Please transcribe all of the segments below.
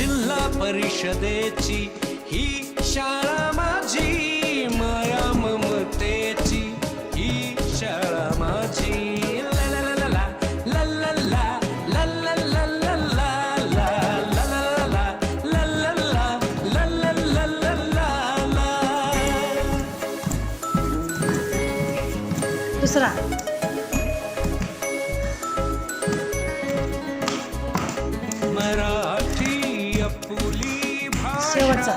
जिल्हा परिषदेची ही शाळा माझी माया ममतेची ही शाळा माझी दुसरा शेवटचा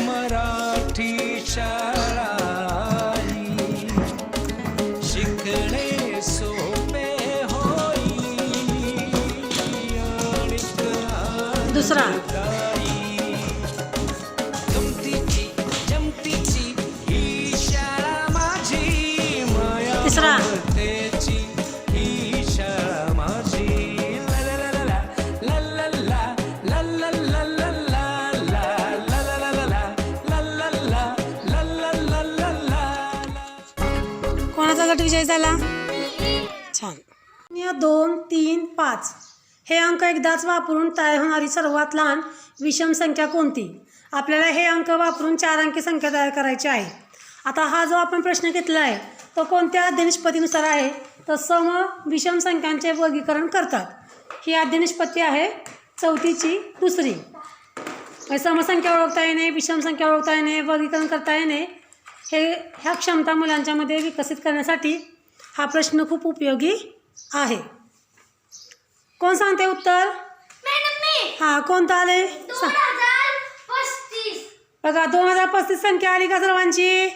मराठी शाळा शिकणे सोपे होई दुसरा. तिसरा. कोणाचा गट विजय झाला? छान. शून्य दोन तीन पाच. हे अंक एकदाच वापरून तयार होणारी सर्वात लहान विषम संख्या कोणती? आपल्याला हे अंक वापरून चार अंकी संख्या तयार करायची आहे. आता हा जो आपण प्रश्न घेतला आहे तो कोणत्या अध्यनिष्पत्तीनुसार आहे? तर सम विषम संख्यांचे वर्गीकरण करतात. ही अध्यनिष्पत्ती आहे चौथीची दुसरी. समसंख्या ओळखता येणे विषम संख्या ओळखता येणे वर्गीकरण करता येणे हे ह्या क्षमता मुलांच्यामध्ये विकसित करण्यासाठी हा प्रश्न खूप उपयोगी आहे. कोण सांगते उत्तर? हां कोणतं आले बघा दोन हजार पस्तीस संख्या आली का सर्वांची?